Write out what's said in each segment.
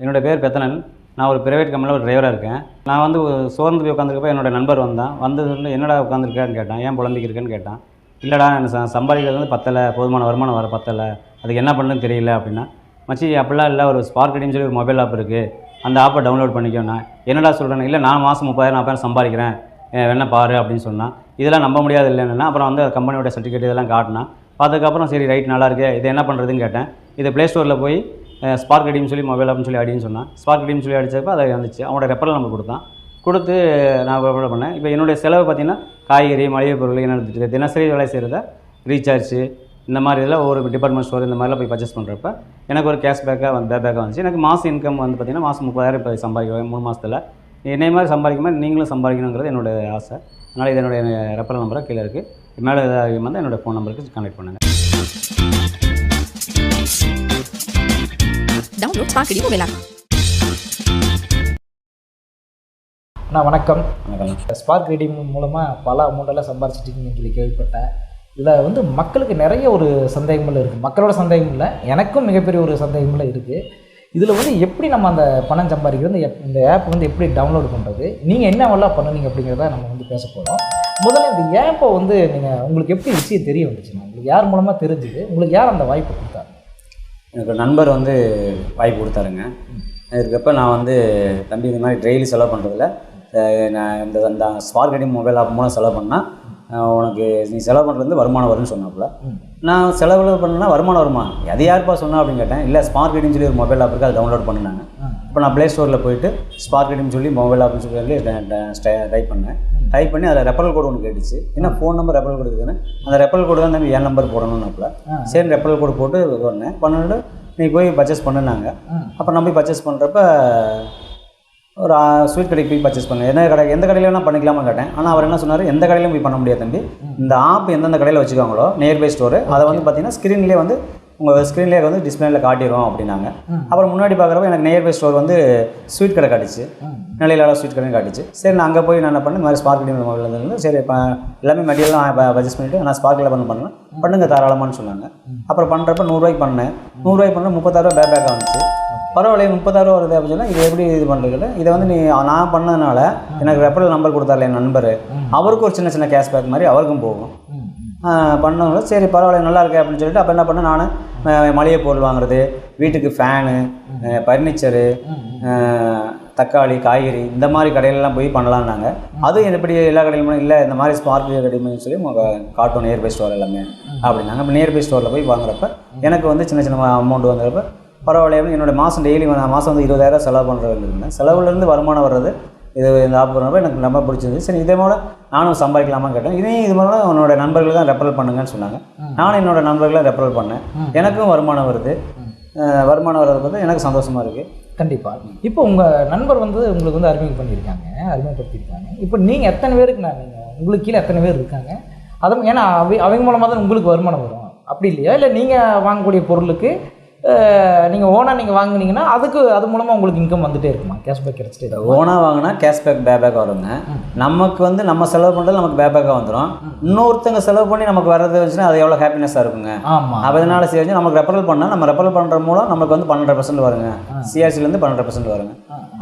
என்னோட பேர் பெத்தனன். நான் ஒரு பிரைவேட் கம்பெனியில் ஒரு டிரைவராக இருக்கேன். நான் வந்து ஒரு சோர்ந்து போய் உட்காந்துருக்கப்போ என்னோட நண்பர் வந்தான். வந்து சொல்லி என்னடா உட்காந்துருக்கான்னு கேட்டான். ஏன் புலம்பிக்கிருக்கேன்னு கேட்டான். இல்லைடா எனக்கு ச- சம்பாதிக்கிறது வந்து பத்தலை போதுமான வருமானம் வர பத்தலை. அதுக்கு என்ன பண்ணுன்னு தெரியல அப்படின்னா மச்சி அப்படிலாம் இல்லை. ஒரு ஸ்பார்க் ஐடின்னு சொல்லி ஒரு மொபைல் ஆப் இருக்குது அந்த ஆப்பை டவுன்லோட் பண்ணிக்கோண்ணா. என்னடா சொல்கிறேன் இல்லை நான் மாதம் முப்பதாயிரம் நாற்பதாயிரம் சம்பாதிக்கிறேன். வேணா பாரு அப்படின்னு சொன்னால் இதெல்லாம் நம்ப முடியாது இல்லைன்னா அப்புறம் வந்து கம்பெனியோட சர்டிஃபிகேட் இதெல்லாம் காட்டினா பார்த்ததுக்கப்புறம் சரி ரைட் நல்லா இருக்கு. இது என்ன பண்ணுறதுன்னு கேட்டேன். இதை ப்ளே ஸ்டோரில் போய் ஸ்பார்க் ஐடின்னு சொல்லி மொபைல் அப்படின்னு சொல்லி அடின்னு சொன்னான். ஸ்பார்க் ஐடின்னு சொல்லி அடிச்சப்ப அதை வந்துச்சு. அவனோட ரெப்பரல் நம்பர் கொடுத்தான். கொடுத்து நான் ரெப்பரல் பண்ணேன்? இப்போ என்னுடைய செலவு பார்த்தீங்கன்னா காய்கறி மளிகை பொருள் என்ன தினசரி வேலை செய்கிறத ரீசார்ஜ் இந்த மாதிரி இதில் ஒரு டிபார்ட்மெண்ட் ஸ்டோர் இந்த மாதிரிலாம் போய் பர்ச்சேஸ் பண்ணுறப்ப எனக்கு ஒரு கேஷ் பேக்காக வந்து பேக்காக வந்துச்சு. எனக்கு மாதம் இன்கம் வந்து பார்த்திங்கன்னா மாதம் முப்பதாயிரம் இப்போ சம்பாதிக்கிறேன் மூணு மாதத்தில் என்னை மாதிரி சம்பாதிக்கும் மாதிரி நீங்களும் சம்பாதிக்கணுங்கிறது என்னுடைய ஆசை. அதனால் இது என்னுடைய ரெஃபரல் நம்பராக கீழே இருக்குது மேலே ஏதாவது வந்து என்னோட ஃபோன் நம்பருக்கு கனெக்ட் பண்ணுங்கள் டவுன்லோட் பார்க்கடி Radio அண்ணா வணக்கம். வணக்கம் ஸ்பார்க் ரீடிங் மூலமாக பல அமௌண்ட்டெல்லாம் சம்பாரிச்சிட்டிங்கன்னு சொல்லி கேள்விப்பட்டேன். இதில் வந்து மக்களுக்கு நிறைய ஒரு சந்தேகங்கள் இருக்குது மக்களோட சந்தேகம் இல்லை எனக்கும் மிகப்பெரிய ஒரு சந்தேகங்கள் இருக்குது இதில் வந்து எப்படி நம்ம அந்த பணம் சம்பாதிக்கிறது இந்த ஆப் வந்து எப்படி டவுன்லோட் பண்ணுறது நீங்கள் என்னவெல்லாம் பண்ணுனீங்க அப்படிங்கிறத நம்ம வந்து பேச போகிறோம் முதல்ல இந்த ஆப்பை வந்து நீங்கள் உங்களுக்கு எப்படி விஷயம் தெரிய வந்துச்சுன்னா உங்களுக்கு யார் மூலமாக தெரிஞ்சுது உங்களுக்கு யார் அந்த வாய்ப்பு கொடுத்தாங்க? எனக்கு ஒரு நண்பர் வந்து வாய்ப்பு கொடுத்தாருங்க. இருக்கப்ப நான் வந்து தம்பி இந்த மாதிரி டெய்லி செலவு பண்ணுறதில்ல நான் இந்த அந்த ஸ்மார்ட் கட்டிங் மொபைல் ஆப் மூலம் செலவு பண்ணால் உனக்கு நீ செலவு பண்ணுறது வந்து வருமானம் வரும்னு சொன்னாப்புல. நான் செலவு பண்ணா வருமானம் வருமா? எது யாருப்பா சொன்னா அப்படின்னு கேட்டேன். இல்லை ஸ்மார்ட் கட்டிங் சொல்லி ஒரு மொபைல் ஆப் இருக்குது அதை டவுன்லோட் பண்ணினாங்க. இப்போ நான் ப்ளே ஸ்டோரில் போயிட்டு ஸ்பார்க் கட்டிங் சொல்லி மொபைல் ஆப்னு சொல்லி டைப் பண்ணேன். டைப் பண்ணி அதில் ரெப்பரல் கோடு ஒன்று கேட்டுச்சு. என்ன ஃபோன் நம்பர் ரெப்பரல் கோடு இருக்குதுன்னு அந்த ரெப்பரல் கோடு தான் தம்பி என் நம்பர் போடணும்னாப்புல. சரி ரெப்பரல் கோடு போட்டு பண்ணேன் பண்ணிட்டு நீ போய் பர்ச்சேஸ் பண்ணுனாங்க. அப்போ நான் போய் பர்ச்சேஸ் பண்ணுறப்ப ஒரு ஸ்வீட் கடைக்கு போய் பர்ச்சேஸ் பண்ணேன் எந்த கடை எந்த கடையில் வேணால் பண்ணிக்கலாமா கேட்டேன். ஆனால் அவர் என்ன சொன்னார் எந்த கடையிலும் போய் பண்ண முடியாது தம்பி. இந்த ஆப் எந்தெந்த கடையில் வச்சுக்காங்களோ நியர்பை ஸ்டோரு அதை வந்து பார்த்தீங்கன்னா ஸ்க்ரீன்லேயே வந்து உங்கள் ஸ்க்ரீன்லேயே வந்து டிஸ்பிளேல காட்டிடும் அப்படின்னாங்க. அப்புறம் முன்னாடி பார்க்குறப்ப எனக்கு நியர்பை ஸ்டோர் வந்து ஸ்வீட் கடை காட்டுச்சு. நிலையிலான ஸ்வீட் கடையும் காட்டுச்சு. சரி நான் அங்கே போய் நான் என்ன பண்ணேன்? இந்த மாதிரி ஸ்பார்க் மொபைல் இருந்து சரி இப்போ எல்லாமே மெட்டீரியல்லாம் பர்ச்சேஸ் பண்ணிவிட்டு நான் ஸ்பார்க்கில் பண்ண பண்ணேன். பண்ணுங்க தாராளமான்னு சொன்னாங்க. அப்புறம் பண்ணுறப்ப நூறுரூவாய்க்கு பண்ணேன். நூறுரூவாய்க்கு பண்ண முப்பத்தாயிரரூவா பேக் பேக்காக வந்துச்சு. பரவாயில்ல முப்பத்தாயிரம் வருது அப்படின்னு சொன்னால் இது எப்படி இது பண்ணுறது இதை வந்து நீ நான் பண்ணதுனால எனக்கு ரெப்பரல் நம்பர் கொடுத்தாரு என் நண்பர். அவருக்கும் ஒரு சின்ன சின்ன கேஷ்பேக் மாதிரி அவருக்கும் போகும். பண்ணவங்கள சரி பரவாயில்ல நல்லா இருக்கே அப்படின்னு சொல்லிட்டு அப்போ என்ன பண்ணேன் நான் மளிகை பொருள் வாங்குறது வீட்டுக்கு ஃபேனு ஃபர்னிச்சரு தக்காளி காய்கறி இந்த மாதிரி கடையிலலாம் போய் பண்ணலான்னாங்க அதுவும் எப்படி எல்லா கடையிலும் இல்லை இந்த மாதிரி ஸ்மார்ட் கடைமைன்னு சொல்லி காட்டும் நியர்பை ஸ்டோர் எல்லாமே அப்படின்னாங்க இப்போ நியர்பை ஸ்டோரில் போய் வாங்குறப்ப எனக்கு வந்து சின்ன சின்ன அமௌண்ட் வந்துறப்ப பரவாயில்ல என்னோட மாதம் டெய்லி நான் மாதம் வந்து இருபதாயிரம் செலவு பண்ணுறது இருந்தேன். செலவுலேருந்து வருமானம் வர்றது இது இந்த ஆப் பண்ணுறப்ப எனக்கு ரொம்ப பிடிச்சிருந்துச்சு சரி இதே போல் நானும் சம்பாதிக்கலாமான்னு கேட்டேன். இதையும் இது மாதிரி உன்னோட நண்பர்கள் தான் ரெஃபரல் பண்ணுங்கன்னு சொன்னாங்க. நானும் என்னோட நண்பர்களை ரெஃபரல் பண்ணேன். எனக்கும் வருமானம் வருது. வருமானம் வர்றது பார்த்து எனக்கு சந்தோஷமாக இருக்குது கண்டிப்பாக இப்போ உங்கள் நண்பர் வந்து உங்களுக்கு வந்து அறிமுகம் பண்ணியிருக்காங்க அறிமுகப்படுத்தியிருக்காங்க. இப்போ நீங்கள் எத்தனை பேருக்கு நான் நீங்கள் உங்களுக்கு கீழே எத்தனை பேர் இருக்காங்க? அதுவும் ஏன்னா அவை அவங்க மூலமாக தான் உங்களுக்கு வருமானம் வரும். அப்படி இல்லையா? இல்லை நீங்கள் வாங்கக்கூடிய பொருளுக்கு நீங்கள் ஓனாக நீங்கள் வாங்குனீங்கன்னா அதுக்கு அது மூலமாக உங்களுக்கு இன்கம் வந்துட்டே இருக்குமா? கேஷ்பேக் கிடச்சிட்டே ஓனாக வாங்கினா கேஷ்பேக் பேபேக் வருங்க. நமக்கு வந்து நம்ம செலவு பண்ணுறது நமக்கு பேபேக்காக வந்துடும் இன்னொருத்தங்க செலவு பண்ணி நமக்கு வர்றது வந்துச்சுன்னா அது எவ்வளோ ஹாப்பினஸ்ஸாக இருக்குங்க. ஆமாம் அதனால சரி நமக்கு ரெஃபரல் பண்ணால் நம்ம ரெஃபரல் பண்ணுற மூலம் நமக்கு வந்து பன்னெண்டு பர்சன்ட் வருங்க. சிஆர்சிலேருந்து பன்னெண்டு பர்சன்ட் வருங்க.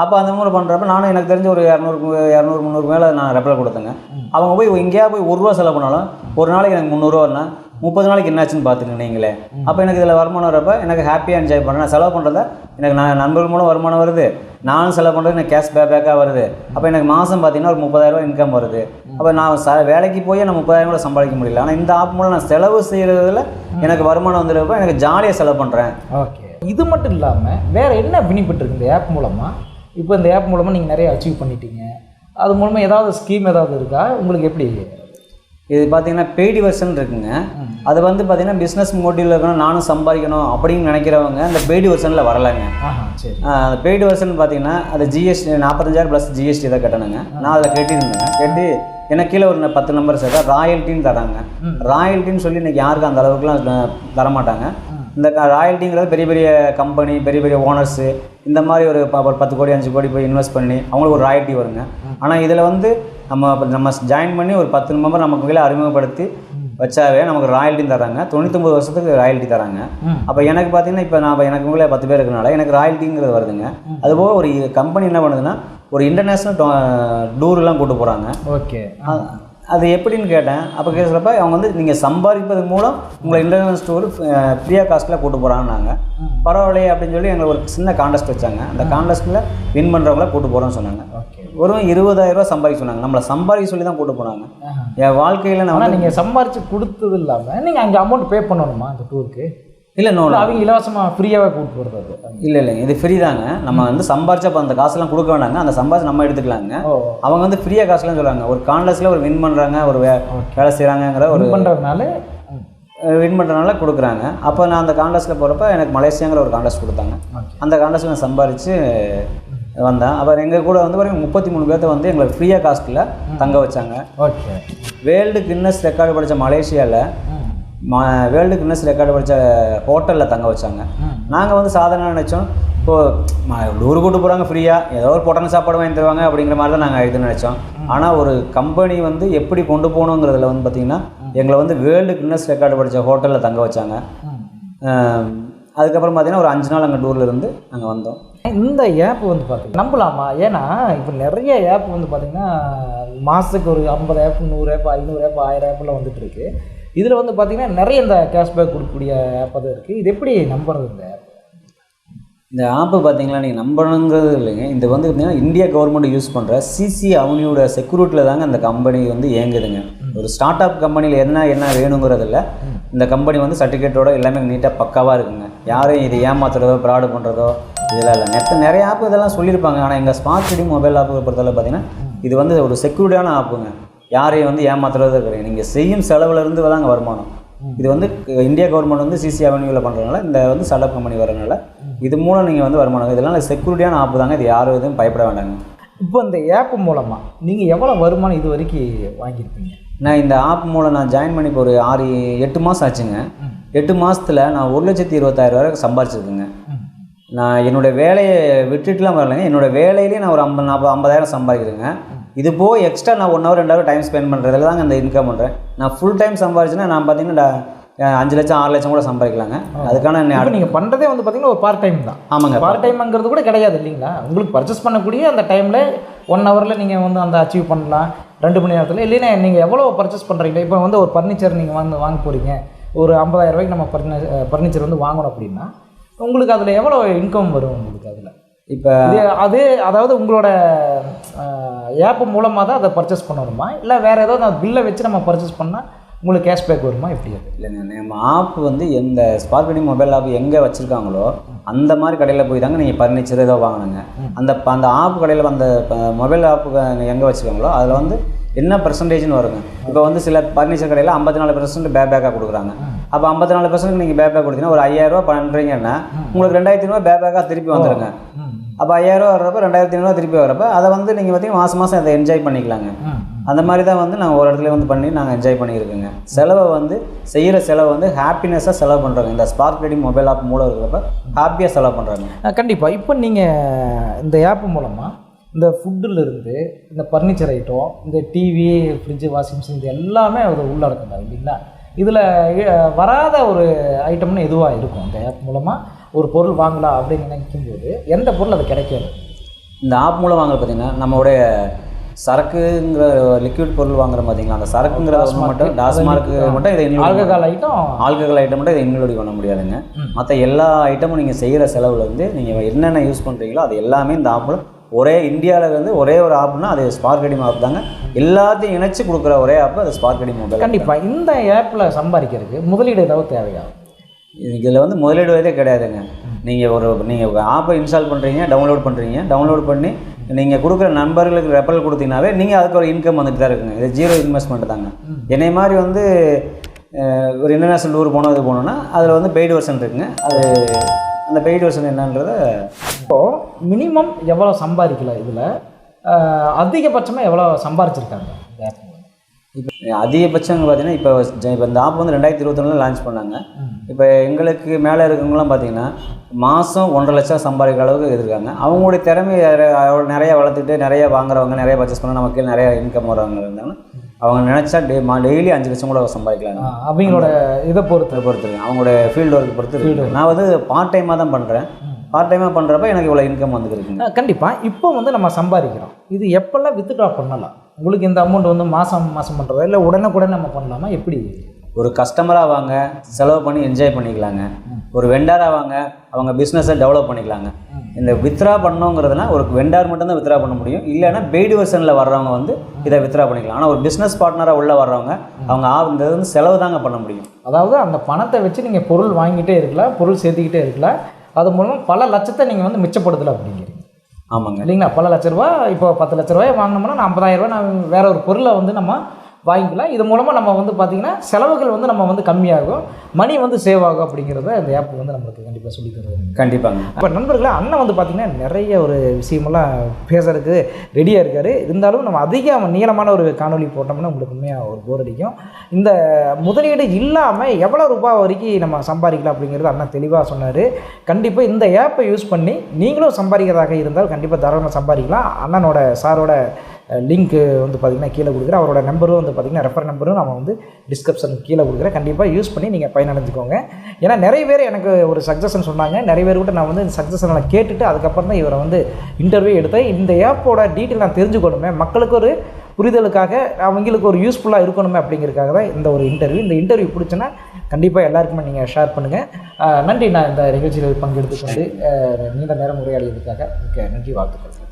அப்போ அந்த மூலம் பண்ணுறப்ப நானும் எனக்கு தெரிஞ்ச ஒரு இரநூறு இரநூறு முந்நூறு மேலே நான் ரெஃபரல் கொடுத்தேங்க. அவங்க போய் எங்கேயா போய் ஒரு ரூபா செலவு பண்ணாலும் ஒரு நாளைக்கு எனக்கு முந்நூறுவானா முப்பது நாளைக்கு என்னாச்சுன்னு பார்த்துக்கங்க நீங்களே. அப்போ எனக்கு இதில் வருமானம் வரப்போ எனக்கு ஹாப்பியாக என்ஜாய் பண்ணுறேன் நான் செலவு பண்ணுறத எனக்கு நான் நண்பர்கள் மூலம் வருமானம் வருது. நானும் செலவு பண்ணுறது எனக்கு கேஷ் பே பேக்காக வருது. அப்போ எனக்கு மாதம் பார்த்தீங்கன்னா ஒரு முப்பதாயிரரூவா இன்கம் வருது. அப்போ நான் ச வேலைக்கு போய் நான் முப்பதாயிரம் கூட சம்பாதிக்க முடியல. ஆனால் இந்த ஆப் மூலம் நான் செலவு செய்கிறதுல எனக்கு வருமானம் வந்துருப்ப எனக்கு ஜாலியாக செலவு பண்ணுறேன் ஓகே இது மட்டும் இல்லாமல் வேறு என்ன பெனிஃபிட் இருக்குது இந்த ஆப் மூலமாக இப்போ இந்த ஆப் மூலமாக நீங்கள் நிறைய அச்சீவ் பண்ணிட்டீங்க. அது மூலமாக ஏதாவது ஸ்கீம் ஏதாவது இருக்கா? உங்களுக்கு எப்படி இது பார்த்தீங்கன்னா பெய்டு வெர்ஷன் இருக்குங்க. அது வந்து பார்த்தீங்கன்னா பிஸ்னஸ் மோட்டிவில் இருக்கணும் நானும் சம்பாதிக்கணும் அப்படின்னு நினைக்கிறவங்க அந்த பெய்டு வெர்ஷனில் வரலைங்க. அந்த பெய்டு வெர்ஷன் பார்த்தீங்கன்னா அது ஜிஎஸ்டி நாற்பத்தஞ்சாயிரம் ப்ளஸ் ஜிஎஸ்டி தான் கட்டணுங்க. நான் அதில் கட்டியிருந்தேங்க கட்டி எனக்கு கீழே ஒரு பத்து நம்பர் சேர்த்தா ராயல்ட்டின்னு தராங்க. ராயல்ட்டின்னு சொல்லி இன்னைக்கு யாருக்கும் அந்த அளவுக்குலாம் தரமாட்டாங்க. இந்த ராயல்ட்டிங்கிறது பெரிய பெரிய கம்பெனி பெரிய பெரிய ஓனர்ஸு இந்த மாதிரி ஒரு பத்து கோடி அஞ்சு கோடி போய் இன்வெஸ்ட் பண்ணி அவங்களுக்கு ஒரு ராயல்ட்டி வருங்க. ஆனால் இதில் வந்து நம்ம நம்ம ஜாயின் பண்ணி ஒரு பத்து மெம்பர் நமக்கு கீழே அறிமுகப்படுத்தி வச்சாவே நமக்கு ராயல்ட்டி தராங்க. தொண்ணூத்தொம்பது வருஷத்துக்கு ராயல்ட்டி தராங்க. அப்போ எனக்கு பார்த்தீங்கன்னா இப்போ நான் எனக்கு உங்களே பத்து பேர் இருக்கனால எனக்கு ராயல்ட்டிங்கிறது வருதுங்க. அதுபோக ஒரு கம்பெனி என்ன பண்ணுதுன்னா ஒரு இன்டர்நேஷ்னல் டூர்லாம் கூட்டு போகிறாங்க ஓகே. அது எப்படின்னு கேட்டேன். அப்போ கேட்குறப்ப அவங்க வந்து நீங்கள் சம்பாதிப்பது மூலம் உங்களை இன்டர்நேஷனல் ஸ்டோர் ஃப்ரீயாக காஸ்ட்டில் கூட்டு போகிறாங்கன்னாங்க பரவாயில்லையே அப்படின்னு சொல்லி எங்களுக்கு ஒரு சின்ன காண்டஸ்ட் வச்சாங்க. அந்த காண்டஸ்ட்டில் வின் பண்ணுறவங்கள கூட்டு போகிறோன்னு சொன்னாங்க. ஓகே. வெறும் இருபதாயிரம் ரூபாய் சம்பாதிக்க சொன்னாங்க நம்மளை சம்பாதிக்க சொல்லி தான் கூட்டு போனாங்க. என் வாழ்க்கையில் நான் நீங்கள் சம்பாரிச்சு கொடுத்தது இல்லாமல் நீங்கள் அங்கே அமௌண்ட் பே பண்ணணுமா அந்த டூருக்கு இல்லை நோ இல்லை அவங்க இலவசமாக ஃப்ரீயாகவே கூப்பிட்டு போகிறது இல்லை இல்லைங்க இது ஃப்ரீ தாங்க. நம்ம வந்து சம்பாரிச்சப்ப அந்த காசெல்லாம் கொடுக்க வேண்டாங்க அந்த சம்பாரிச்சு நம்ம எடுத்துக்கலாங்க. அவங்க வந்து ஃப்ரீயாக காசுலாம் சொல்கிறாங்க ஒரு கான்டஸ்ட்டில் ஒரு வின் பண்ணுறாங்க ஒரு வே வேலை செய்கிறாங்கங்கிற ஒரு பண்ணுறதுனால வின் பண்ணுறதுனால கொடுக்குறாங்க. அப்போ நான் அந்த கான்டெஸ்ட்டில் போகிறப்ப எனக்கு மலேசியாங்கிற ஒரு கான்டெஸ்ட் கொடுத்தாங்க. அந்த கான்டெஸ்ட்டில் நான் சம்பாரித்து வந்தேன். அப்புறம் எங்கள் கூட வந்து பாருங்க முப்பத்தி மூணு பேர்த்த வந்து எங்களை ஃப்ரீயாக காஸ்ட்டில் தங்க வச்சாங்க. ஓகே. வேர்ல்டு கின்னஸ் ரெக்கார்டு படித்த மலேசியாவில் வேர்ல்டு கின்னஸ் ரெக்கார்டு படித்த ஹோட்டலில் தங்க வச்சாங்க. நாங்கள் வந்து சாதாரண நினச்சோம் இப்போது டூர் கூட்டு போகிறாங்க ஃப்ரீயாக ஏதோ ஒரு பொட்டன சாப்பாடு வாங்கி தருவாங்க அப்படிங்கிற மாதிரி தான் நாங்கள் இது நினச்சோம். ஆனால் ஒரு கம்பெனி வந்து எப்படி கொண்டு போகணுங்கிறதுல வந்து பார்த்திங்கன்னா எங்களை வந்து வேர்ல்டு கின்னஸ் ரெக்கார்டு படித்த ஹோட்டலில் தங்க வச்சாங்க. அதுக்கப்புறம் பார்த்தீங்கன்னா ஒரு அஞ்சு நாள் அங்கே டூரில் இருந்து நாங்கள் வந்தோம். இந்த ஆப் வந்து பார்த்தீங்கன்னா நம்பலாமா? ஏன்னா இப்போ நிறைய ஆப் வந்து பார்த்தீங்கன்னா மாதத்துக்கு ஒரு ஐம்பது ஆப் நூறு ஆப் ஐநூறு ஆப் ஆயிரம் ஆப்லாம் வந்துட்டு இருக்கு. இதில் வந்து பார்த்தீங்கன்னா நிறைய இந்த கேஷ்பேக் கொடுக்கக்கூடிய ஆப் தான் இருக்குது இது எப்படி நம்புறது இந்த ஆப் இந்த ஆப்பு பார்த்தீங்களா நீங்கள் நம்பணுங்கிறது இல்லைங்க. இது வந்து பார்த்தீங்கன்னா இந்தியா கவர்மெண்ட் யூஸ் பண்ணுற சிசி அவனியோட செக்யூரிட்டியில் தாங்க அந்த கம்பெனி வந்து இயங்குதுங்க. ஒரு ஸ்டார்ட் அப் கம்பெனியில் என்ன என்ன வேணுங்கிறதில்ல இந்த கம்பெனி வந்து சர்டிஃபிகேட்டோட எல்லாமே நீட்டாக பக்காவாக இருக்குங்க. யாரையும் இது ஏமாத்துறதோ ப்ராடு பண்ணுறதோ இதெல்லாம் இல்லை. நெத்த நிறைய ஆப் இதெல்லாம் சொல்லியிருப்பாங்க. ஆனால் எங்கள் ஸ்மார்ட் சிட்டி மொபைல் ஆப்பு பொறுத்தவரை பார்த்தீங்கன்னா இது வந்து ஒரு செக்யூரிட்டியான ஆப்புங்க யாரையும் வந்து ஏமாத்துறது கிடையாது. நீங்கள் செய்யும் செலவுல இருந்து தாங்க வருமானம். இது வந்து இந்தியா கவர்மெண்ட் வந்து சிசி அவென்யூவில் பண்ணுறதுனால இந்த வந்து ஸ்டார்ட் கம்பெனி வரனால இது மூலம் நீங்கள் வந்து வருமானம். இதெல்லாம் செக்யூரிட்டியான ஆப்பு தாங்க. இது யாரும் எதுவும் பயப்பட வேண்டாங்க. இப்போ இந்த ஆப் மூலமாக நீங்கள் எவ்வளோ வருமானம் இது வரைக்கும் வாங்கியிருப்பீங்க? நான் இந்த ஆப் மூலம் நான் ஜாயின் பண்ணி இப்போ ஒரு ஆறு எட்டு மாதம் ஆச்சுங்க. எட்டு மாதத்தில் நான் ஒரு லட்சத்தி இருபத்தாயிரம் வரை சம்பாரிச்சிருக்கேங்க. நான் என்னோடய வேலையை விட்டுட்டுலாம் வரலைங்க. என்னோடய வேலையிலேயே நான் ஒரு ஐம்பது நாற்பது ஐம்பதாயிரம் சம்பாதிக்கிறேங்க. இது போக எக்ஸ்ட்ரா நான் ஒன் ஹவர் ரெண்டு ஹவர் டைம் ஸ்பெண்ட் பண்ணுறதுல தாங்க இந்த இன்கம் பண்ணுறேன் நான் ஃபுல் டைம் சம்பாரிச்சுன்னா நான் பார்த்தீங்கன்னா அஞ்சு லட்சம் ஆறு லட்சம் கூட சம்பாதிக்கலாங்க. அதுக்கான நீங்கள் பண்ணுறதே வந்து பார்த்தீங்கன்னா ஒரு பார்ட் டைம் தான். ஆமாங்க. பார்ட் டைம்ங்கிறது கூட கிடையாது இல்லைங்களா? உங்களுக்கு பர்ச்சேஸ் பண்ணக்கூடிய அந்த டைமில் ஒன் ஹவரில் நீங்கள் வந்து அந்த அச்சீவ் பண்ணலாம். ரெண்டு மணி நேரத்தில் இல்லைன்னா நீங்கள் எவ்வளோ பர்ச்சேஸ் பண்ணுறீங்க இப்போ வந்து ஒரு ஃபர்னிச்சர் நீங்கள் வந்து வாங்க போகிறீங்க ஒரு 50000 ரூபாய்க்கு நம்ம ஃபர்னிச்சர் வந்து வாங்கணும் அப்படின்னா உங்களுக்கு அதில் எவ்வளோ இன்கம் வரும் உங்களுக்கு அதில்? இப்போ அது அதாவது உங்களோட ஆப் மூலமாக தான் அதை பர்ச்சேஸ் பண்ணணுமா? இல்லை வேறு ஏதாவது அந்த பில்லை வச்சு நம்ம பர்ச்சேஸ் பண்ணால் உங்களுக்கு கேஷ்பேக் வருமா? எப்படி இல்லைங்க நம்ம ஆப் வந்து எந்த ஸ்பார்க்டி மொபைல் ஆப் எங்கே வச்சுருக்காங்களோ அந்த மாதிரி கடையில் போய் தாங்க நீங்கள் ஃபர்னிச்சர் ஏதோ வாங்கினுங்க அந்த அந்த ஆப் கடையில் அந்த மொபைல் ஆப்பு எங்கே வச்சுருக்காங்களோ அதில் வந்து என்ன பர்சன்டேஜ்னு வருங்க. இப்போ வந்து சில ஃபர்னிச்சர் கடையில் ஐம்பத்தி நாலு பர்சன்ட் பே பேக்காக கொடுக்குறாங்க. அப்போ ஐம்பத்தி நாலு பர்சன்ட் நீங்கள் பே பேக் கொடுத்தீங்கன்னா ஒரு ஐயாயிரரூவா பண்ணுறீங்கன்னா உங்களுக்கு ரெண்டாயிரத்தி ஐநூறுவா பே பேக்காக திருப்பி வந்துடுங்க அப்போ அப்போ ஐயாயிரரூவா வர்றப்ப ரெண்டாயிரத்தி ஐநூறுவா திருப்பி வரப்போ அதை வந்து நீங்கள் பார்த்தீங்கன்னா மாதம் மாதம் அதை என்ஜாய் பண்ணிக்கலாங்க. அந்த மாதிரி தான் வந்து நாங்கள் ஒரு இடத்துல வந்து பண்ணி நாங்கள் என்ஜாய் பண்ணியிருக்கோங்க. செலவை வந்து செய்கிற செலவை வந்து ஹாப்பினஸ்ஸாக செலவு பண்ணுறாங்க இந்த ஸ்பார்க் ரெடி மொபைல் ஆப் மூலம் இருக்கிறப்ப ஹாப்பியாக செலவு பண்ணுறாங்க கண்டிப்பாக இப்போ நீங்கள் இந்த ஆப் மூலமாக இந்த ஃபுட்டுல இருந்து இந்த ஃபர்னிச்சர் ஐட்டம் இந்த டிவி ஃப்ரிட்ஜு வாஷிங் மிஷின் இது எல்லாமே அது உள்ளடக்கம் இல்லைங்களா? இதில் வராத ஒரு ஐட்டம்னு எதுவாக இருக்கும்? இந்த ஆப் மூலமாக ஒரு பொருள் வாங்கலாம் அப்படின்னு நினைக்கும்போது எந்த பொருள் அது கிடைக்காது? இந்த ஆப் மூலம் வாங்குறது பார்த்தீங்கன்னா நம்மளுடைய சரக்குங்கிற லிக்விட் பொருள் வாங்குற பார்த்தீங்களா அந்த சரக்குங்கிற மட்டும் டாஸ்மார்க்கு மட்டும் இதை ஆல்கஹால் ஐட்டம் ஆல்கஹால் ஐட்டம் மட்டும் இதை இன்க்ளூட் பண்ண முடியாதுங்க. மற்ற எல்லா ஐட்டமும் நீங்கள் செய்கிற செலவில் வந்து நீங்கள் என்னென்ன யூஸ் பண்ணுறீங்களோ அது எல்லாமே இந்த ஆப்பில் ஒரே இந்தியாவில் வந்து ஒரே ஒரு ஆப்னா அது ஸ்பார்க் ரெடி ஆப் தாங்க. எல்லாத்தையும் இணைச்சு கொடுக்குற ஒரே ஆப் அது ஸ்பார்க் ரெடி மொபைல் கண்டிப்பாக இந்த ஆப்பில் சம்பாதிக்கிறதுக்கு முதலீடு ஏதாவது தேவையா? இதில் வந்து முதலீடு வரதே கிடையாதுங்க. நீங்கள் ஒரு நீங்கள் ஆப்பை இன்ஸ்டால் பண்ணுறீங்க டவுன்லோட் பண்ணுறீங்க டவுன்லோட் பண்ணி நீங்கள் கொடுக்குற நண்பர்களுக்கு ரெஃபரல் கொடுத்தீங்கன்னாவே நீங்கள் அதுக்கு ஒரு இன்கம் வந்துட்டு தான் இருக்குங்க. இது ஜீரோ இன்வெஸ்ட்மெண்ட் தாங்க. என்னை மாதிரி வந்து ஒரு இன்டர்நேஷ்னல் டூர் போனோம் இது போனோன்னா அதில் வந்து பெய்டு வெர்ஷன் இருக்குங்க. அது அந்த பெய்டு வெர்ஷன் என்னன்றதை இப்போது மினிமம் எவ்வளோ சம்பாதிக்கலாம் இதில்? அதிகபட்சமாக எவ்வளோ சம்பாரிச்சிருக்காங்க இப்போ அதிகபட்சம் பார்த்தீங்கன்னா இப்போ இந்த ஆப் வந்து ரெண்டாயிரத்தி இருபத்தொன்னில் லான்ச் பண்ணாங்க. இப்போ எங்களுக்கு மேலே இருக்கவங்களாம் பார்த்தீங்கன்னா மாதம் ஒன்றரை லட்சம் சம்பாதிக்கிற அளவுக்கு இருக்காங்க அவங்களுடைய திறமையை நிறைய- நிறைய வளர்த்துட்டு நிறைய வாங்குறவங்க நிறைய பர்ச்சேஸ் பண்ண நமக்கு நிறைய இன்கம் வரவங்க இருந்தாங்கன்னா அவங்க நினச்சா டே மா டெய்லி அஞ்சு லட்சம் கூட சம்பாதிக்கலாம் அவங்களோட இதை பொறுத்து. பொறுத்து அவங்களோட ஃபீல்டு ஒர்க் பொறுத்து நான் வந்து பார்ட் டைமாக தான் பண்ணுறேன் பார்ட் டைமாக பண்ணுறப்ப எனக்கு இவ்வளோ இன்கம் வந்துருக்குங்க கண்டிப்பாக இப்போ வந்து நம்ம சம்பாதிக்கிறோம். இது எப்போல்லாம் வித்ட்ரா பண்ணலாம்? உங்களுக்கு இந்த அமௌண்ட் வந்து மாதம் மாதம் பண்ணுறதா இல்லை உடனுக்குடன் நம்ம பண்ணலாமா? எப்படி? ஒரு கஸ்டமராக வாங்க செலவு பண்ணி என்ஜாய் பண்ணிக்கலாங்க. ஒரு வெண்டாராக வாங்க அவங்க பிஸ்னஸை டெவலப் பண்ணிக்கலாங்க. இந்த வித்ரா பண்ணோங்கிறதுனா ஒரு வெண்டார் மட்டும்தான் வித்ரா பண்ண முடியும். இல்லைன்னா பெய்டு வெர்ஷனில் வர்றவங்க வந்து இதை வித்ரா பண்ணிக்கலாம். ஆனால் ஒரு பிஸ்னஸ் பார்ட்னராக உள்ளே வர்றவங்க அவங்க ஆ இந்த இது வந்து செலவு தாங்க பண்ண முடியும். அதாவது அந்த பணத்தை வச்சு நீங்கள் பொருள் வாங்கிட்டே இருக்கலாம் பொருள் சேர்த்துக்கிட்டே இருக்கலாம். அது மூலம் பல லட்சத்தை நீங்கள் வந்து மிச்சப்படுத்தலை அப்படிங்கிறீங்க ஆமாங்க. இல்லைங்களா? பல லட்ச ரூபா இப்போ பத்து லட்ச ரூபாய் வாங்கினோம்னா நான் ஐம்பதாயிரம் ரூபாய் நான் வேற ஒரு பொருளை வந்து நம்ம வாங்கிக்கலாம். இது மூலமாக நம்ம வந்து பார்த்திங்கன்னா செலவுகள் வந்து நம்ம வந்து கம்மியாகும். மணி வந்து சேவ் ஆகும் அப்படிங்கிறத இந்த ஆப் வந்து நம்மளுக்கு கண்டிப்பாக சொல்லி தருவாங்க. கண்டிப்பாங்க. இப்போ நண்பர்களே அண்ணன் வந்து பார்த்திங்கன்னா நிறைய ஒரு விஷயமெல்லாம் பேசுறதுக்கு ரெடியாக இருக்கார். இருந்தாலும் நம்ம அதிக நீளமான ஒரு காணொளி போட்டோம்னா உங்களுக்கு உண்மையாக ஒரு போர் அடிக்கும். இந்த முதலீடு இல்லாமல் எவ்வளோ ரூபாய் வரைக்கும் நம்ம சம்பாதிக்கலாம் அப்படிங்கிறது அண்ணன் தெளிவாக சொன்னார். கண்டிப்பாக இந்த ஆப்பை யூஸ் பண்ணி நீங்களும் சம்பாதிக்கிறதாக இருந்தால் கண்டிப்பாக தாராளமாக சம்பாதிக்கலாம். அண்ணனோட சாரோட லிங்க்கு வந்து பார்த்திங்கன்னா கீழே கொடுக்குறேன். அவரோட நம்பரும் வந்து பார்த்திங்கன்னா ரெஃபர் நம்பரும் நம்ம வந்து டிஸ்கிரிப்ஷனுக்கு கீழே கொடுக்குறேன். கண்டிப்பாக யூஸ் பண்ணி நீங்கள் பயனடைஞ்சுக்கோங்க. ஏன்னா நிறைய பேர் எனக்கு ஒரு சஜஷன் சொன்னாங்க. நிறைய பேர் கூட நான் வந்து இந்த சஜஷனை கேட்டுட்டு அதுக்கப்புறம் தான் இவரை வந்து இன்டர்வியூ எடுத்தேன். இந்த ஆப்போட டீட்டெயில் நான் தெரிஞ்சுக்கணுமே. மக்களுக்கு ஒரு புரிதலுக்காக அவங்களுக்கு ஒரு யூஸ்ஃபுல்லாக இருக்கணுமே அப்படிங்கிறதுக்காக தான் இந்த ஒரு இன்டர்வியூ இந்த இன்டர்வியூ பிடிச்சுன்னா கண்டிப்பாக எல்லாருக்குமே நீங்கள் ஷேர் பண்ணுங்கள் நன்றி. நான் இந்த நிகழ்ச்சியில் பங்கெடுத்துக்கொண்டு நீண்ட நேரம் உரையாடியதுக்காக மிக்க நன்றி வாழ்த்துக்கள்.